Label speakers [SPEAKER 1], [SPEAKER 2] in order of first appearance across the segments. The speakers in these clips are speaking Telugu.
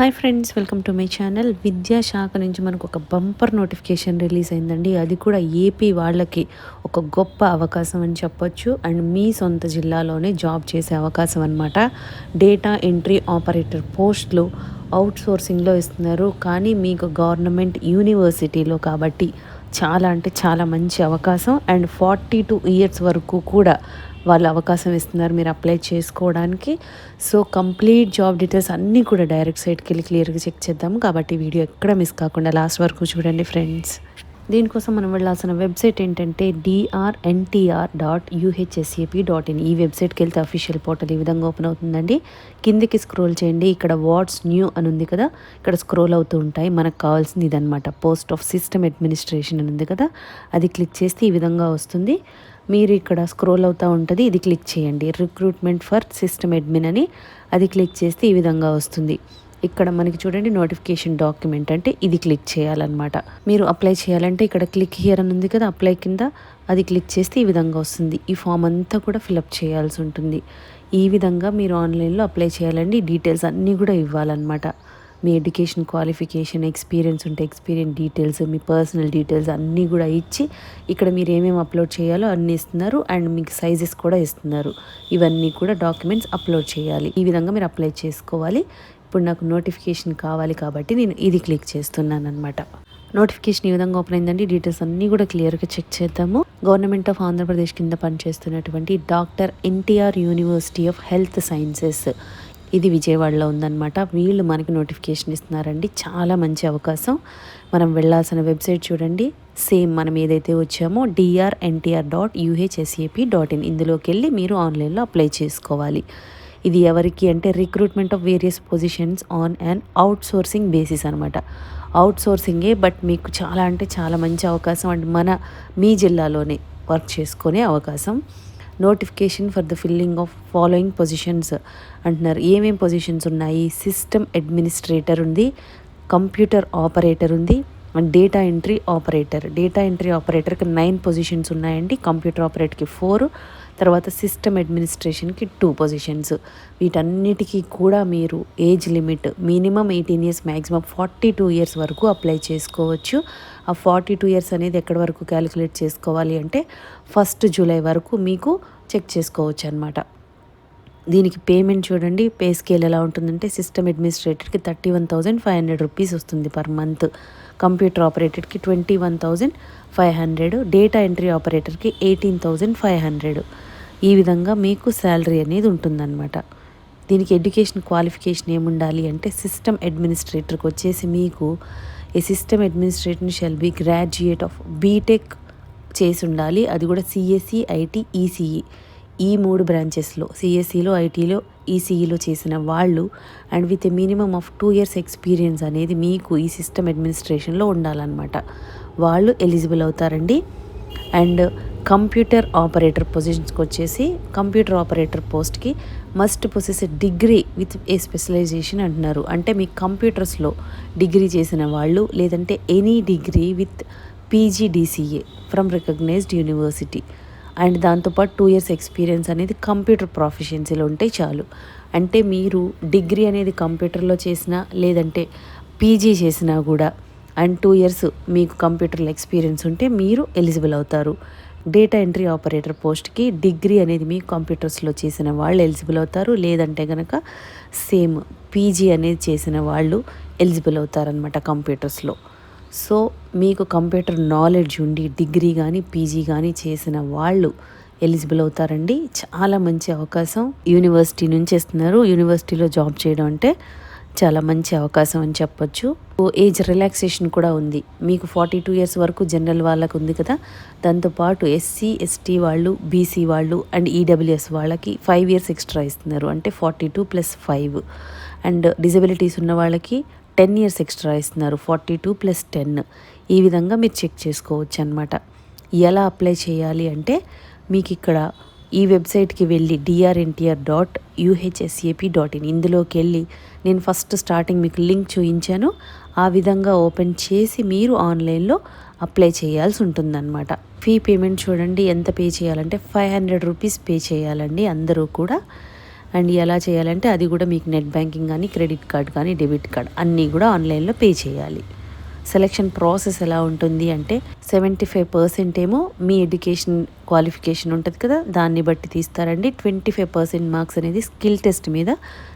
[SPEAKER 1] Hi friends welcome to my channel. విద్యాశాఖ నుంచి మనకు ఒక బంపర్ నోటిఫికేషన్ రిలీజ్ అయిందండి. అది కూడా ఏపీ వాళ్ళకి ఒక గొప్ప అవకాశం అని చెప్పొచ్చు. అండ్ మీ సొంత జిల్లాలోనే జాబ్ చేసే అవకాశం అనమాట డేటా ఎంట్రీ ఆపరేటర్ పోస్టులు అవుట్సోర్సింగ్లో ఇస్తున్నారు. కానీ మీకు గవర్నమెంట్ యూనివర్సిటీలో కాబట్టి చాలా అంటే చాలా మంచి అవకాశం. అండ్ ఫార్టీ టూ ఇయర్స్ వరకు కూడా వాళ్ళు అవకాశం ఇస్తున్నారు మీరు అప్లై చేసుకోవడానికి. సో కంప్లీట్ జాబ్ డీటెయిల్స్ అన్నీ కూడా డైరెక్ట్ సైట్కి వెళ్ళి క్లియర్గా చెక్ చేద్దాం కాబట్టి వీడియో ఎక్కడ మిస్ కాకుండా లాస్ట్ వరకు చూడండి ఫ్రెండ్స్. దీనికోసం మనం వెళ్ళాల్సిన వెబ్సైట్ ఏంటంటే DRNTR dot UHSAP dot in ఈ వెబ్సైట్కి వెళ్తే అఫీషియల్ పోర్టల్ ఈ విధంగా ఓపెన్ అవుతుందండి. కిందికి స్క్రోల్ చేయండి. ఇక్కడ వాట్స్ న్యూ అని ఉంది కదా ఇక్కడ స్క్రోల్ అవుతూ ఉంటాయి. మనకు కావాల్సింది ఇదనమాట పోస్ట్ ఆఫ్ సిస్టమ్ అడ్మినిస్ట్రేషన్ అని ఉంది కదా అది క్లిక్ చేస్తే ఈ విధంగా వస్తుంది. మీరు ఇక్కడ స్క్రోల్ అవుతూ ఉంటుంది ఇది క్లిక్ చేయండి. రిక్రూట్మెంట్ ఫర్ సిస్టమ్ అడ్మిన్ అని అది క్లిక్ చేస్తే ఈ విధంగా వస్తుంది. ఇక్కడ మనకి చూడండి నోటిఫికేషన్ డాక్యుమెంట్ అంటే ఇది క్లిక్ చేయాలన్నమాట. మీరు అప్లై చేయాలంటే ఇక్కడ క్లిక్ హియర్ అని ఉంది కదా అప్లై కింద అది క్లిక్ చేస్తే ఈ విధంగా వస్తుంది. ఈ ఫామ్ అంతా కూడా ఫిలప్ చేయాల్సి ఉంటుంది. ఈ విధంగా మీరు ఆన్లైన్లో అప్లై చేయాలండి డీటెయిల్స్ అన్నీ కూడా ఇవ్వాలన్నమాట. మీ ఎడ్యుకేషన్ క్వాలిఫికేషన్ ఎక్స్పీరియన్స్ ఉంటే ఎక్స్పీరియన్స్ డీటెయిల్స్ మీ పర్సనల్ డీటెయిల్స్ అన్నీ కూడా ఇచ్చి ఇక్కడ మీరు ఏమేమి అప్లోడ్ చేయాలో అన్నీ ఇస్తున్నారు అండ్ మీకు సైజెస్ కూడా ఇస్తున్నారు. ఇవన్నీ కూడా డాక్యుమెంట్స్ అప్లోడ్ చేయాలి. ఈ విధంగా మీరు అప్లై చేసుకోవాలి. ఇప్పుడు నాకు నోటిఫికేషన్ కావాలి కాబట్టి నేను ఇది క్లిక్ చేస్తున్నాను అనమాట నోటిఫికేషన్ ఈ విధంగా ఓపెన్ అయిందండి. డీటెయిల్స్ అన్నీ కూడా క్లియర్గా చెక్ చేద్దాము. గవర్నమెంట్ ఆఫ్ ఆంధ్రప్రదేశ్ కింద పనిచేస్తున్నటువంటి doctor NTR university of health sciences. ఇది విజయవాడలో ఉందన్నమాట. వీళ్ళు మనకి నోటిఫికేషన్ ఇస్తున్నారండి. చాలా మంచి అవకాశం. మనం వెళ్ళాల్సిన వెబ్సైట్ చూడండి. సేమ్ మనం ఏదైతే వచ్చామో DRNTR dot UHSAP dot in ఇందులోకి వెళ్ళి మీరు ఆన్లైన్లో అప్లై చేసుకోవాలి. ఇది ఎవరికి అంటే recruitment of various positions on and outsourcing basis అనమాట అవుట్ సోర్సింగే బట్ మీకు చాలా అంటే చాలా మంచి అవకాశం అండ్ మన మీ జిల్లాలోనే వర్క్ చేసుకునే అవకాశం. Notification for the filling of following positions అంటున్నారు. ఏమేం పొజిషన్స్ ఉన్నాయి? సిస్టమ్ అడ్మినిస్ట్రేటర్ ఉంది కంప్యూటర్ ఆపరేటర్ ఉంది and data entry operator. Data entry ఆపరేటర్కి nine positions ఉన్నాయండి. కంప్యూటర్ ఆపరేటర్కి ఫోర్ తర్వాత సిస్టమ్ అడ్మినిస్ట్రేషన్కి టూ పొజిషన్స్ వీటన్నిటికీ కూడా మీరు age limit minimum eighteen years maximum forty two years వరకు అప్లై చేసుకోవచ్చు. ఆ ఫార్టీ టూ ఇయర్స్ అనేది ఎక్కడి వరకు క్యాలిక్యులేట్ చేసుకోవాలి అంటే ఫస్ట్ జూలై వరకు మీకు చెక్ చేసుకోవచ్చు అనమాట దీనికి పేమెంట్ చూడండి పే స్కేల్ ఎలా ఉంటుందంటే system అడ్మినిస్ట్రేటర్కి thirty one thousand five hundred rupees వస్తుంది per month computer ఆపరేటర్కి twenty one thousand five hundred data entry ఆపరేటర్కి eighteen thousand five hundred ఈ విధంగా మీకు శాలరీ అనేది ఉంటుందన్నమాట. దీనికి ఎడ్యుకేషన్ క్వాలిఫికేషన్ ఏముండాలి అంటే సిస్టమ్ అడ్మినిస్ట్రేటర్కి వచ్చేసి మీకు a system administrator shall be graduate of BTech చేసి ఉండాలి. అది కూడా సిఎస్సి ఐటీ ఈసీఈ ఈ మూడు బ్రాంచెస్లో సిఎస్సిలో ఐటీలో ఈసీఈలో చేసిన వాళ్ళు and with a minimum of two years experience అనేది మీకు ఈ సిస్టమ్ అడ్మినిస్ట్రేషన్లో ఉండాలన్నమాట. వాళ్ళు ఎలిజిబుల్ అవుతారండి. అండ్ కంప్యూటర్ ఆపరేటర్ పొజిషన్స్కి వచ్చేసి కంప్యూటర్ ఆపరేటర్ పోస్ట్కి must possess degree with a specialisation అంటున్నారు. అంటే మీ కంప్యూటర్స్లో డిగ్రీ చేసిన వాళ్ళు లేదంటే any degree with PGDCA from recognised university and దాంతోపాటు టూ ఇయర్స్ ఎక్స్పీరియన్స్ అనేది కంప్యూటర్ ప్రొఫెషన్సీలో ఉంటే చాలు. అంటే మీరు డిగ్రీ అనేది కంప్యూటర్లో చేసినా లేదంటే పీజీ చేసినా కూడా అండ్ టూ ఇయర్స్ మీకు కంప్యూటర్లో ఎక్స్పీరియన్స్ ఉంటే మీరు ఎలిజిబుల్ అవుతారు. డేటా ఎంట్రీ ఆపరేటర్ పోస్ట్కి డిగ్రీ అనేది మీకు కంప్యూటర్స్లో చేసిన వాళ్ళు ఎలిజిబుల్ అవుతారు. లేదంటే కనుక సేమ్ పీజీ అనేది చేసిన వాళ్ళు ఎలిజిబుల్ అవుతారనమాట కంప్యూటర్స్లో. సో మీకు కంప్యూటర్ నాలెడ్జ్ ఉండి డిగ్రీ కానీ పీజీ కానీ చేసిన వాళ్ళు ఎలిజిబుల్ అవుతారండి. చాలా మంచి అవకాశం. యూనివర్సిటీ నుంచి ఇస్తున్నారు యూనివర్సిటీలో జాబ్ చేయడం అంటే చాలా మంచి అవకాశం అని చెప్పొచ్చు. ఏజ్ రిలాక్సేషన్ కూడా ఉంది. మీకు ఫార్టీ టూ ఇయర్స్ వరకు జనరల్ వాళ్ళకు ఉంది కదా. దాంతోపాటు ఎస్సీ ఎస్టీ వాళ్ళు బీసీ వాళ్ళు అండ్ ఈడబ్ల్యూఎస్ వాళ్ళకి ఫైవ్ ఇయర్స్ ఎక్స్ట్రా ఇస్తున్నారు. అంటే forty two plus five. And disabilities ఉన్న వాళ్ళకి టెన్ ఇయర్స్ ఎక్స్ట్రా ఇస్తున్నారు. Forty two plus ten. ఈ విధంగా మీరు చెక్ చేసుకోవచ్చు అనమాట ఎలా అప్లై చేయాలి అంటే మీకు ఇక్కడ ఈ వెబ్సైట్కి వెళ్ళి DRNTR dot UHSAP dot in ఇందులోకి వెళ్ళి నేను ఫస్ట్ స్టార్టింగ్ మీకు లింక్ చూపించాను ఆ విధంగా ఓపెన్ చేసి మీరు ఆన్లైన్లో అప్లై చేయాల్సి ఉంటుందన్నమాట. ఫీ పేమెంట్ చూడండి ఎంత పే చేయాలంటే ఫైవ్ హండ్రెడ్ రూపీస్ పే చేయాలండి అందరూ కూడా. అండ్ ఎలా చేయాలంటే అది కూడా మీకు నెట్ బ్యాంకింగ్ కానీ క్రెడిట్ కార్డ్ కానీ డెబిట్ కార్డ్ అన్నీ కూడా ఆన్లైన్లో పే చేయాలి. సెలక్షన్ ప్రాసెస్ ఎలా ఉంటుంది అంటే సెవెంటీ ఫైవ్ పర్సెంట్ ఏమో మీ ఎడ్యుకేషన్ క్వాలిఫికేషన్ ఉంటుంది కదా దాన్ని బట్టి తీస్తారండి. ట్వంటీ ఫైవ్ పర్సెంట్ మార్క్స్ అనేది స్కిల్ టెస్ట్ మీద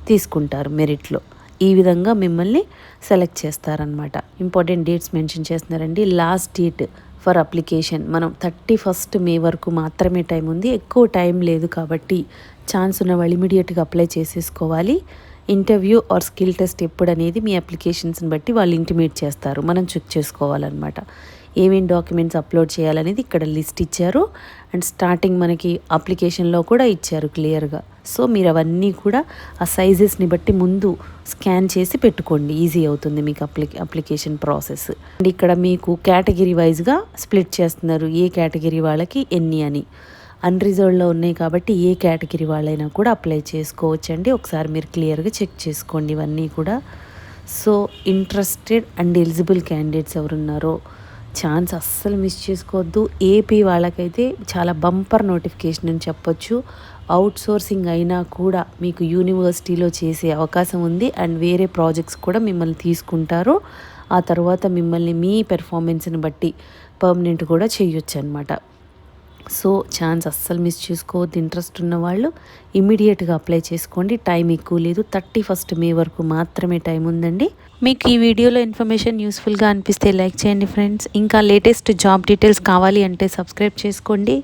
[SPEAKER 1] తీసుకుంటారు మెరిట్లో ఈ విధంగా మిమ్మల్ని సెలెక్ట్ చేస్తారనమాట ఇంపార్టెంట్ డేట్స్ మెన్షన్ చేస్తున్నారండి. లాస్ట్ డేట్ ఫర్ అప్లికేషన్ మనం థర్టీ ఫస్ట్ మే వరకు మాత్రమే టైం ఉంది. ఎక్కువ టైం లేదు కాబట్టి ఛాన్స్ ఉన్న వాళ్ళు ఇమీడియట్గా అప్లై చేసేసుకోవాలి. ఇంటర్వ్యూ ఆర్ స్కిల్ టెస్ట్ ఎప్పుడు అనేది మీ అప్లికేషన్స్ని బట్టి వాళ్ళు ఇంటిమేట్ చేస్తారు. మనం చెక్ చేసుకోవాలన్నమాట. ఏమేమి డాక్యుమెంట్స్ అప్లోడ్ చేయాలనేది ఇక్కడ లిస్ట్ ఇచ్చారు. అండ్ స్టార్టింగ్ మనకి అప్లికేషన్లో కూడా ఇచ్చారు క్లియర్గా. సో మీరు అవన్నీ కూడా ఆ సైజెస్ని బట్టి ముందు స్కాన్ చేసి పెట్టుకోండి. ఈజీ అవుతుంది మీకు అప్లి అప్లికేషన్ ప్రాసెస్. అండ్ ఇక్కడ మీకు కేటగిరీ వైజ్గా స్ప్లిట్ చేస్తున్నారు. ఏ కేటగిరీ వాళ్ళకి ఎన్ని అని. అన్రిజర్వ్డ్లో ఉన్నాయి కాబట్టి ఏ కేటగిరీ వాళ్ళైనా కూడా అప్లై చేసుకోవచ్చండి. ఒకసారి మీరు క్లియర్గా చెక్ చేసుకోండి ఇవన్నీ కూడా. So interested and eligible candidates ఎవరున్నారో ఛాన్స్ అస్సలు మిస్ చేసుకోవద్దు. ఏపీ వాళ్ళకైతే చాలా బంపర్ నోటిఫికేషన్ అని చెప్పొచ్చు. అవుట్ సోర్సింగ్ అయినా కూడా మీకు యూనివర్సిటీలో చేసే అవకాశం ఉంది అండ్ వేరే ప్రాజెక్ట్స్ కూడా మిమ్మల్ని తీసుకుంటారు. ఆ తర్వాత మిమ్మల్ని మీ పెర్ఫార్మెన్స్ని బట్టి పర్మనెంట్ కూడా చేయొచ్చు అనమాట సో ఛాన్స్ అస్సలు మిస్ చేసుకోవద్దు. ఇంట్రెస్ట్ ఉన్న వాళ్ళు ఇమీడియట్గా అప్లై చేసుకోండి. టైం ఎక్కువ లేదు. థర్టీ ఫస్ట్ మే వరకు మాత్రమే టైం ఉందండి. మీకు ఈ వీడియోలో ఇన్ఫర్మేషన్ యూస్ఫుల్గా అనిపిస్తే లైక్ చేయండి ఫ్రెండ్స్. ఇంకా లేటెస్ట్ జాబ్ డీటెయిల్స్ కావాలి అంటే సబ్స్క్రైబ్ చేసుకోండి.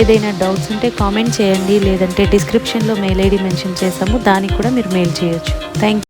[SPEAKER 1] ఏదైనా డౌట్స్ ఉంటే కామెంట్ చేయండి. లేదంటే డిస్క్రిప్షన్లో మెయిల్ ఐడి మెన్షన్ చేస్తాము దానికి కూడా మీరు మెయిల్ చేయొచ్చు. థ్యాంక్